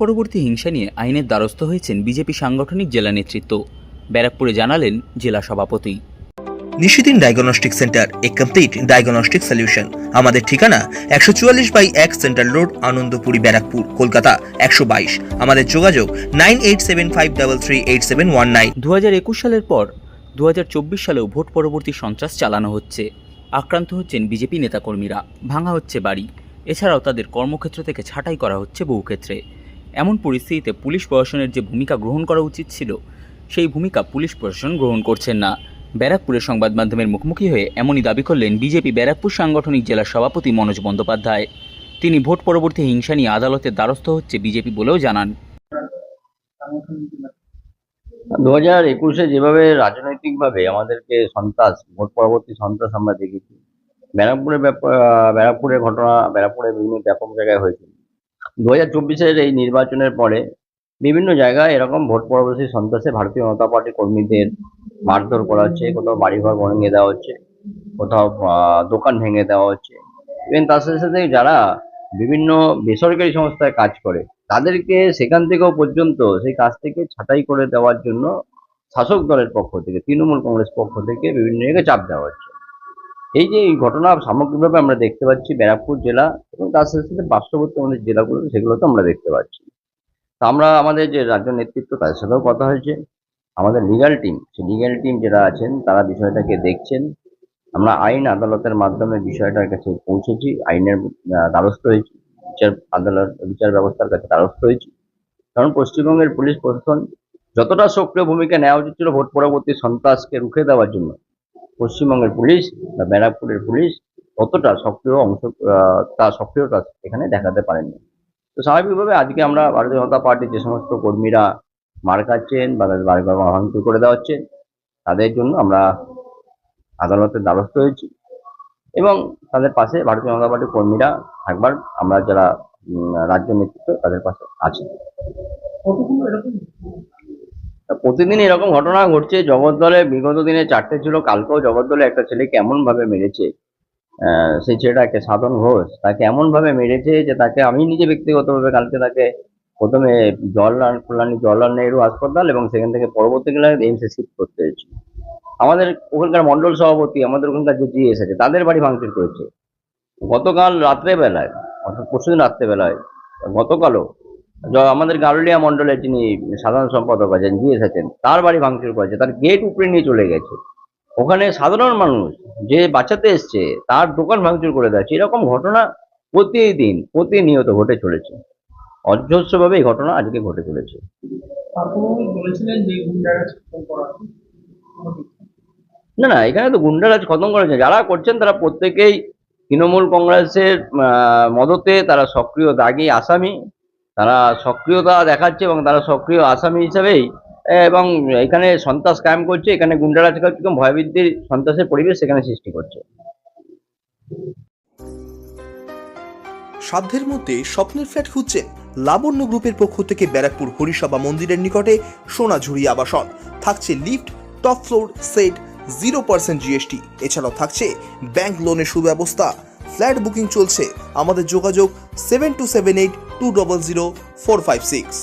পরবর্তী হিংসা নিয়ে আইনের দ্বারস্থ হয়েছেন বিজেপি সাংগঠনিক জেলা নেতৃত্ব। ব্যারাকপুরে জানালেন জেলা সভাপতি। Nishidin diagnostic centre a complete diagnostic solution. আমাদের ঠিকানা একশো চুয়াল্লিশ বাই এক সেন্ট্রাল রোড আনন্দপুরি ব্যারাকপুর কলকাতা একশো বাইশ। আমাদের যোগাযোগ nine eight seven five double three eight seven one nine. দু হাজার একুশ সালের পর দু হাজার চব্বিশ সালেও ভোট পরবর্তী সন্ত্রাস চালানো হচ্ছে। আক্রান্ত হচ্ছেন বিজেপি নেতাকর্মীরা। ভাঙা হচ্ছে বাড়ি। এছাড়াও তাদের কর্মক্ষেত্র থেকে ছাঁটাই করা হচ্ছে বহু ক্ষেত্রে। এমন পরিস্থিতিতে পুলিশ প্রশাসনের যে ভূমিকা গ্রহণ করা উচিত ছিল, সেই ভূমিকা পুলিশ প্রশাসন গ্রহণ করছেন না। ব্যারাকপুরের সংবাদ মাধ্যমের মুখোমুখি হয়ে এমনই দাবি করলেন বিজেপি ব্যারাকপুর সাংগঠনিক জেলার সভাপতি মনোজ বন্দ্যোপাধ্যায়। তিনি ভোট পরবর্তী হিংসা নিয়ে আদালতের দ্বারস্থ হচ্ছে বিজেপি বলেও জানান। দু হাজার একুশে যেভাবে রাজনৈতিকভাবে আমাদেরকে সন্ত্রাস, ভোট পরবর্তী সন্ত্রাস আমরা দেখেছি ব্যারাকপুরের ব্যাপার ব্যারাকপুরের ঘটনা, ব্যারাকপুরে বিভিন্ন ব্যাপক জায়গায় হয়েছিল। দু হাজার চব্বিশের এই নির্বাচনের পরে বিভিন্ন জায়গায় এরকম ভোট পরবর্তী সন্ত্রাসে ভারতীয় জনতা পার্টি কর্মীদের মারধর করা হচ্ছে, কোথাও বাড়িঘর ভেঙে দেওয়া হচ্ছে, কোথাও দোকান ভেঙে দেওয়া হচ্ছে। ইভেন তার সাথে সাথে যারা বিভিন্ন বেসরকারি সংস্থায় কাজ করে, তাদেরকে সেখান থেকেও পর্যন্ত সেই কাজ থেকে ছাঁটাই করে দেওয়ার জন্য শাসক দলের পক্ষ থেকে, তৃণমূল কংগ্রেস পক্ষ থেকে বিভিন্ন জায়গায় চাপ দেওয়া হচ্ছে। এই যে এই ঘটনা সামগ্রিকভাবে আমরা দেখতে পাচ্ছি ব্যারাকপুর জেলা এবং তার সাথে সাথে পার্শ্ববর্তী আমাদের জেলাগুলো সেগুলোতে আমরা দেখতে পাচ্ছি। তো আমরা আমাদের যে রাজ্য নেতৃত্ব, তাদের সাথেও কথা হয়েছে। আমাদের লিগ্যাল টিম সেই লিগ্যাল টিম যারা আছেন, তারা বিষয়টাকে দেখছেন। আমরা আইন আদালতের মাধ্যমে বিষয়টার কাছে পৌঁছেছি। আইনের দ্বারস্থ হয়েছি। বিচার আদালত, বিচার ব্যবস্থার কাছে দ্বারস্থ হয়েছি। কারণ পশ্চিমবঙ্গের পুলিশ প্রশাসন যতটা সক্রিয় ভূমিকা নেওয়া উচিত ছিল, ভোট পরবর্তী সন্ত্রাসকে রুখে দেওয়ার জন্য। পশ্চিমবঙ্গের পুলিশ বা ব্যারাকপুরের পুলিশ অতটা সক্রিয় অংশ তার সক্রিয়তা এখানে দেখাতে পারেনি তো স্বাভাবিকভাবে আজকে আমরা ভারতীয় জনতা পার্টির যে সমস্ত কর্মীরা মার খাচ্ছেন বা তাদের বাড়িঘর ভাঙচুর করে দেওয়া হচ্ছে, তাদের জন্য আমরা আদালতের দ্বারস্থ হয়েছি এবং তাদের পাশে ভারতীয় জনতা পার্টির কর্মীরা থাকবার আমরা যারা রাজ্য নেতৃত্ব তাদের পাশে আছি তা প্রতিদিন এরকম ঘটনা ঘটছে, জগদ্দলে বিগত দিনে চারটে ছিল, কালকেও জগদ্দলে একটা ছেলে এমন ভাবে মেরেছে সেই ছেলেটাকে সাধন ঘোষ তাকে এমন ভাবে মেরেছে যে তাকে আমি নিজে ব্যক্তিগতভাবে কালকে তাকে প্রথমে জওয়াহরলাল কল্যাণী জওয়াহরলাল নেহরু হাসপাতাল এবং সেখান থেকে পরবর্তীকালে এইমসে শিফট করতে হয়েছে। আমাদের ওখানকার মন্ডল সভাপতি, আমাদের ওখানকার যে জিএস আছে তাদের বাড়ি ভাঙচুর করেছে। গতকাল রাত্রেবেলায়, অর্থাৎ পরশুদিন রাত্রেবেলায়, গতকালও আমাদের গারুলিয়া মন্ডলের যিনি সাধারণ সম্পাদক আছেন, জিএস আছেন, তার বাড়ি ভাঙচুর করেছে, তার গেট উপরে নিয়ে চলে গেছে। ওখানে সাধারণ মানুষ যে বাঁচাতে এসছে, তার দোকান ভাঙচুর করে দিচ্ছে এরকম ঘটনা প্রতিদিন, প্রতিনিয়ত ঘটে চলেছে। অজস্রভাবে এই ঘটনা আজকে ঘটে চলেছে। না না, এখানে তো গুন্ডারাজ খতম করেছে। যারা করছেন, তারা প্রত্যেকেই তৃণমূল কংগ্রেসের মদতে তারা সক্রিয় দাগি আসামি। তারা সক্রিয়তা দেখাচ্ছে এবং তারা সক্রিয় আসামি হিসাবেই, এবং এখানে সন্ত্রাস কায়েম করছে। এখানে গুন্ডারাজ কীরকম ভয়বৃদ্ধির সন্ত্রাসের পরিবেশ সেখানে সৃষ্টি করছে। সাধ্যের মধ্যে স্বপ্নের ফ্ল্যাট খুঁজছেন লাবণ্য গ্রুপের পক্ষ থেকে ব্যারাকপুর হরিসভা মন্দিরের নিকটে সোনাঝুরি আবাসন। থাকছে lift, top floor, set, zero percent GST. এছাড়াও থাকছে ব্যাংক লোনের সুব্যবস্থা। ফ্ল্যাট বুকিং চলছে। আমাদের যোগাযোগ seven two seven eight two double zero four five six